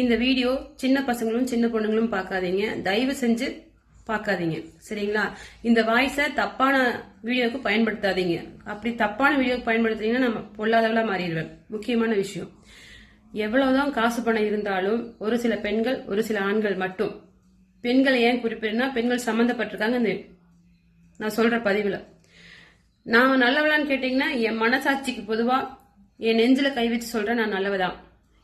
இந்த வீடியோ சின்ன பசங்களும் சின்ன பொண்ணுங்களும் பார்க்காதீங்க. தயவு செஞ்சு பார்க்காதீங்க. சரிங்களா? இந்த வாய்ஸை தப்பான வீடியோவுக்கு பயன்படுத்தாதீங்க. அப்படி தப்பான வீடியோவுக்கு பயன்படுத்துறீங்கன்னா நம்ம பொல்லாதவளாக மாறிடுவேன். முக்கியமான விஷயம். எவ்வளவுதான் காசு பணம் இருந்தாலும் ஒரு சில பெண்கள் ஒரு சில ஆண்கள் மட்டும். பெண்களை ஏன் குறிப்பிடுனா பெண்கள் சம்மந்தப்பட்டிருக்காங்க இந்த நான் சொல்ற பதிவில். நான் நல்லவளான்னு கேட்டீங்கன்னா என் மனசாட்சிக்கு பொதுவாக என் நெஞ்சில் கை வச்சு சொல்கிறேன் நான் நல்லவதான்.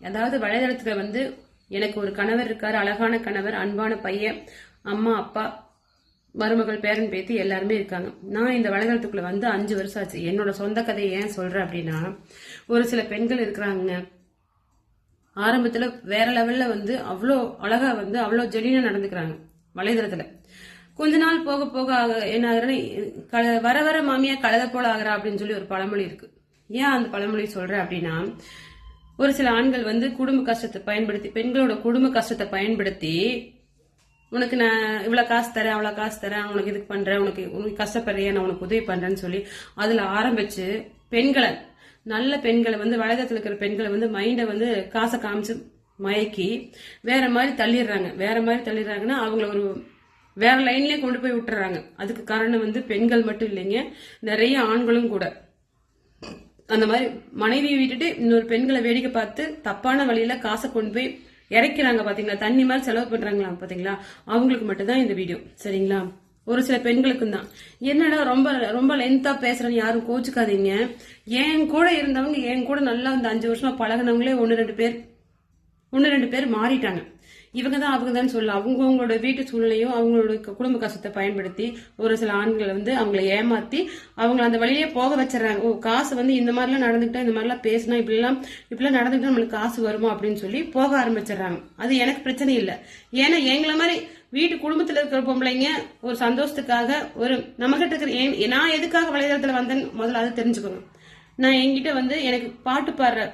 அதாவது வலைதளத்துல வந்து எனக்கு ஒரு கணவர் இருக்காரு அழகான கணவர் அன்பான பையன் அம்மா அப்பா மருமகள் பேரன் பேத்தி எல்லாருமே இருக்காங்க. நான் இந்த வலைதளத்துக்குள்ள வந்து அஞ்சு வருஷம் ஆச்சு. என்னோட சொந்த கதையை ஏன் சொல்றேன் அப்படின்னா ஒரு சில பெண்கள் இருக்கிறாங்க. ஆரம்பத்துல வேற லெவல்ல வந்து அவ்வளோ அழகா வந்து அவ்வளோ ஜெலினா நடந்துக்கிறாங்க வலைதளத்துல. கொஞ்ச நாள் போக போக ஆக- என்ன ஆகுறேன்னா வர வர மாமியா கழுத போல ஆகுறா அப்படின்னு சொல்லி ஒரு பழமொழி இருக்கு. ஏன் அந்த பழமொழி சொல்றேன் அப்படின்னா ஒரு சில ஆண்கள் வந்து குடும்ப கஷ்டத்தை பயன்படுத்தி பெண்களோட குடும்ப கஷ்டத்தை பயன்படுத்தி உனக்கு நான் இவ்வளவு காசு தரேன் அவ்வளவு காசு தரேன் உனக்கு இதுக்கு பண்றேன் உனக்கு உனக்கு கஷ்டப்படுறியா நான் உனக்கு உதவி பண்றேன்னு சொல்லி அதுல ஆரம்பிச்சு பெண்களை நல்ல பெண்களை வந்து வலைதளத்தில் இருக்கிற பெண்களை வந்து மைண்டை வந்து காசை காமிச்சு மயக்கி வேற மாதிரி தள்ளிடுறாங்க. வேற மாதிரி தள்ளிடுறாங்கன்னா அவங்கள ஒரு வேற லைன்லயே கொண்டு போய் விட்டுறாங்க. அதுக்கு காரணம் வந்து பெண்கள் மட்டும் இல்லைங்க நிறைய ஆண்களும் கூட. அந்த மாதிரி மனைவியை விட்டுட்டு இன்னொரு பெண்களை வேடிக்கை பார்த்து தப்பான வழியில காசை கொண்டு போய் இறக்கிறாங்க பாத்தீங்களா? தண்ணி மாதிரி செலவு பண்றாங்களா பாத்தீங்களா? அவங்களுக்கு மட்டும்தான் இந்த வீடியோ சரிங்களா? ஒரு சில பெண்களுக்கும் தான். என்னடா ரொம்ப ரொம்ப லென்த்தா பேசுறேன்னு யாரும் கோச்சுக்காதீங்க. என் கூட இருந்தவங்க என் கூட நல்லா இந்த அஞ்சு வருஷமா பழகுனவங்களே ஒன்னு ரெண்டு பேர் ஒன்னு ரெண்டு பேர் மாறிட்டாங்க. இவங்க தான் அவங்க தான் சொல்ல அவங்கவுங்களோட வீட்டு சூழ்நிலையும் அவங்களோட குடும்ப கஷ்டத்தை பயன்படுத்தி ஒரு சில ஆண்களை வந்து அவங்கள ஏமாத்தி அவங்கள அந்த வழியே போக வச்சிடறாங்க. ஓ காசு வந்து இந்த மாதிரிலாம் நடந்துக்கிட்டா இந்த மாதிரிலாம் பேசினா இப்படிலாம் இப்படிலாம் நடந்துக்கிட்டா நம்மளுக்கு காசு வருமா அப்படின்னு சொல்லி போக ஆரம்பிச்சிடுறாங்க. அது எனக்கு பிரச்சனை இல்லை. ஏன்னா எங்களை மாதிரி வீட்டு குடும்பத்துல இருக்கிற பொம்பளைங்க ஒரு சந்தோஷத்துக்காக ஒரு நம்மகிட்ட இருக்கிற ஏன்- நான் எதுக்காக வலைதளத்துல வந்தேன்னு முதல்ல அதை தெரிஞ்சுக்கணும். நான் என்கிட்ட வந்து எனக்கு பாட்டு பாடுற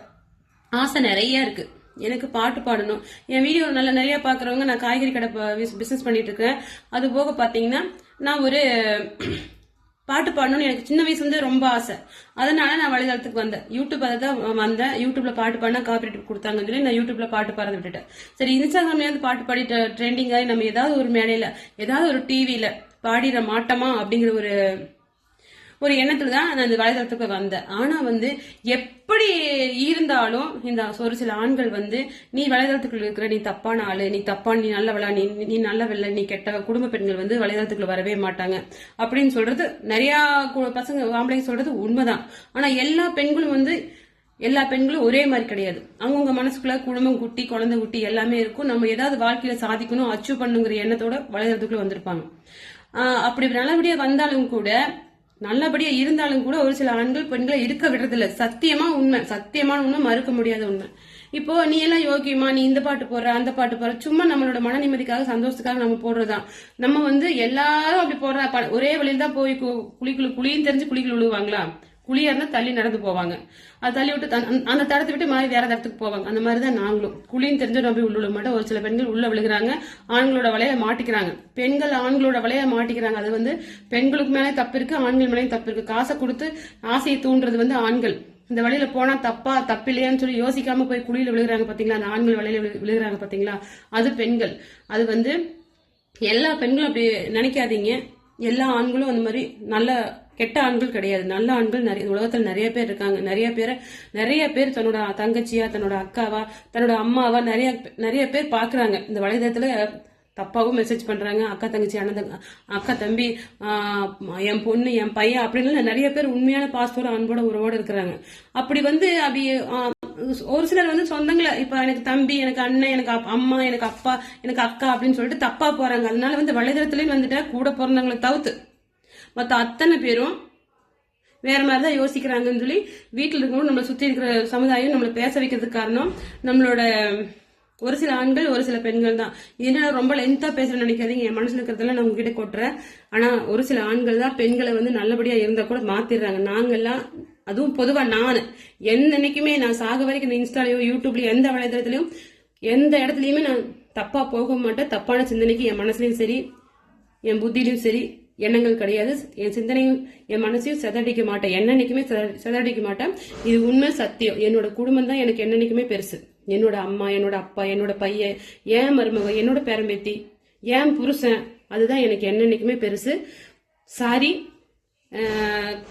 ஆசை நிறைய இருக்கு. எனக்கு பாட்டு பாடணும். என் வீடியோ நல்லா நிறைய பார்க்குறவங்க நான் காய்கறி கடை பிஸ்னஸ் பண்ணிட்டு இருக்கேன். அது போக பார்த்தீங்கன்னா நான் ஒரு பாட்டு பாடணும்னு எனக்கு சின்ன வயசுலேருந்து ரொம்ப ஆசை. அதனால நான் வலைதளத்துக்கு வந்தேன். யூடியூப் அதை தான் வந்தேன். யூடியூப்ல பாட்டு பாடினா காப்பிரைட் கொடுத்தாங்கன்னு சொல்லி நான் யூடியூப்ல பாட்டு பாடுறத விட்டுட்டேன். சரி இன்ஸ்டாகிராம்லயாவது பாட்டு பாடி ட்ரெண்டிங் ஆகி நம்ம ஏதாவது ஒரு மேடையில ஏதாவது ஒரு டிவியில பாடிட மாட்டோமா அப்படிங்கிற ஒரு ஒரு எண்ணத்துல தான் நான் இந்த வலைதளத்துக்கு வந்தேன். ஆனா வந்து எப்படி இருந்தாலும் இந்த ஒரு சில ஆண்கள் வந்து நீ வலைதளத்துக்குள்ள இருக்கிற நீ தப்பான ஆளு நீ தப்பான நீ நல்லவளா நீ நீ நல்லவில்லை நீ கெட்ட குடும்ப பெண்கள் வந்து வலைதளத்துக்குள்ள வரவே மாட்டாங்க. அப்படின்னு சொல்றது நிறைய கு- பசங்க ஆம்பளைங்க சொல்றது உண்மைதான். ஆனா எல்லா பெண்களும் வந்து எல்லா பெண்களும் ஒரே மாதிரி கிடையாது. அவங்கவுங்க மனசுக்குள்ள குடும்பம் குட்டி குழந்தை குட்டி எல்லாமே இருக்கும். நம்ம ஏதாவது வாழ்க்கையில சாதிக்கணும் அச்சீவ் பண்ணுங்கிற எண்ணத்தோட வலைதளத்துக்குள்ள வந்திருப்பாங்க. அப்படி நல்லபடியா வந்தாலும் கூட நல்லபடியா இருந்தாலும் கூட ஒரு சில ஆண்கள் பெண்களை இருக்க விடுறதில்ல. சத்தியமா உண்மை. சத்தியமான உண்மை மறுக்க முடியாத உண்மை. இப்போ நீ எல்லாம் யோகியமா? நீ இந்த பாட்டு போடுற அந்த பாட்டு போடுற. சும்மா நம்மளோட மன நிம்மதிக்காக சந்தோஷத்துக்காக நம்ம போடுறதுதான் நம்ம வந்து எல்லாரும் அப்படி போடுற ப- ஒரே வழியில் தான் போய் கு- குழின்னு தெரிஞ்சு குளிக்குழு விழுவாங்களா? குழியா இருந்தா தள்ளி நடந்து போவாங்க. அது தள்ளி விட்டு அந்த- தடத்தை விட்டு மாதிரி வேற தடத்துக்கு போவாங்க. அந்த மாதிரி தான் நாங்களும். குழின்னு தெரிஞ்சு நம்ம உள்ள மாட்டோம். ஒரு சில பெண்கள் உள்ள விழுகிறாங்க. ஆண்களோட வலைய மாட்டிக்கிறாங்க. பெண்கள் ஆண்களோட வலைய மாட்டிக்கிறாங்க. அது வந்து பெண்களுக்கு மேலே தப்பு இருக்கு ஆண்கள் மேலேயும் தப்பு இருக்கு. காசை கொடுத்து ஆசையை தூண்டுறது வந்து ஆண்கள். இந்த வழியில போனா தப்பா தப்பு இல்லையான்னு சொல்லி யோசிக்காம போய் குழியில விழுகிறாங்க பாத்தீங்களா? அந்த ஆண்கள் வலையில விழுகிறாங்க பாத்தீங்களா? அது பெண்கள். அது வந்து எல்லா பெண்களும் அப்படி நினைக்காதீங்க. எல்லா ஆண்களும் அந்த மாதிரி நல்ல கெட்ட ஆண்கள் கிடையாது. நல்ல ஆண்கள் நிறைய உலகத்துல நிறைய பேர் இருக்காங்க. நிறைய பேரை நிறைய பேர் தன்னோட தங்கச்சியா தன்னோட அக்காவா தன்னோட அம்மாவா நிறைய நிறைய பேர் பாக்குறாங்க. இந்த வலைதளத்துல தப்பாவும் மெசேஜ் பண்றாங்க. அக்கா தங்கச்சி அண்ணன் அக்கா தம்பி ஆஹ், என் பொண்ணு என் பையன் அப்படின்னு நிறைய பேர் உண்மையான பாஸ்போர்ட் அன்போட உறவோட இருக்கிறாங்க. அப்படி வந்து அப்படி ஒரு சிலர் வந்து சொந்தங்களை இப்ப எனக்கு தம்பி எனக்கு அண்ணன் எனக்கு அம்மா எனக்கு அப்பா எனக்கு அக்கா அப்படின்னு சொல்லிட்டு தப்பா போறாங்க. அதனால வந்து வலைதளத்துலயும் வந்துட்டா கூட பிறந்தவங்களை தவிர்த்து. மத்த அத்தனை பேரும் வேற மாதிரி தான் யோசிக்கிறாங்கன்னு சொல்லி வீட்டில் இருக்கவங்க நம்மளை சுற்றி இருக்கிற சமுதாயம் நம்மளை பேச வைக்கிறதுக்கு காரணம் நம்மளோட ஒரு சில ஆண்கள் ஒரு சில பெண்கள் தான். இதனால ரொம்ப லென்த்தாக பேசுறேன்னு நினைக்காதீங்க. என் மனசில் இருக்கிறதெல்லாம் நான் உங்ககிட்ட கொட்டுறேன். ஆனால் ஒரு சில ஆண்கள் தான் பெண்களை வந்து நல்லபடியாக இருந்தால் கூட மாற்றிடுறாங்க நாங்கள்லாம் அதுவும் பொதுவா நான். என்னைக்குமே நான் சாக வரைக்கும் இந்த இன்ஸ்டாலையோ யூடியூப்லயோ எந்த வலைதளத்திலையும் எந்த இடத்துலயுமே நான் தப்பா போக மாட்டேன். தப்பான சிந்தனைக்கு என் மனசுலயும் சரி என் புத்திலையும் சரி எண்ணங்கள் கிடையாது. என் சிந்தனையும் என் மனசையும் சிதறடிக்க மாட்டேன். என்னன்னைக்குமே சிதற- சிதறடிக்க மாட்டேன். இது உண்மை சத்தியம். என்னோட குடும்பம் தான் எனக்கு என்னன்னைக்குமே பெருசு. என்னோட அம்மா என்னோட அப்பா என்னோட பையன் ஏன் மருமக என்னோட பேரம்பேத்தி ஏன் புருஷன் அதுதான் எனக்கு என்னன்னைக்குமே பெருசு. சாரி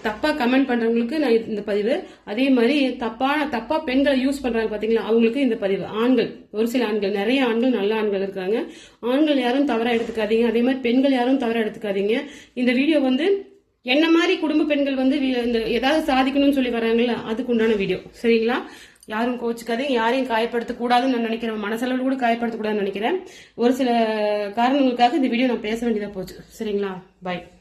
தப்பாக கமெண்ட் பண்ணுறவங்களுக்கு நான் இந்த பதிவு. அதே மாதிரி தப்பான தப்பாக பெண்களை யூஸ் பண்ணுறாங்க பார்த்தீங்களா அவங்களுக்கு இந்த பதிவு. ஆண்கள். ஒரு சில ஆண்கள். நிறைய ஆண்கள் நல்ல ஆண்கள் இருக்காங்க. ஆண்கள் யாரும் தவறாக எடுத்துக்காதீங்க. அதே மாதிரி பெண்கள் யாரும் தவறாக எடுத்துக்காதீங்க. இந்த வீடியோ வந்து என்ன மாதிரி குடும்ப பெண்கள் வந்து இந்த ஏதாவது சாதிக்கணும்னு சொல்லி வராங்கல்ல அதுக்கு உண்டான வீடியோ சரிங்களா? யாரும் கோச்சுக்காதீங்க யாரையும் காயப்படுத்த கூடாதுன்னு நான் நினைக்கிறேன். மனசளவில் கூட காயப்படுத்தக்கூடாதுன்னு நினைக்கிறேன். ஒரு சில காரணங்களுக்காக இந்த வீடியோ நான் பேச வேண்டியதாக போச்சு. சரிங்களா? பாய்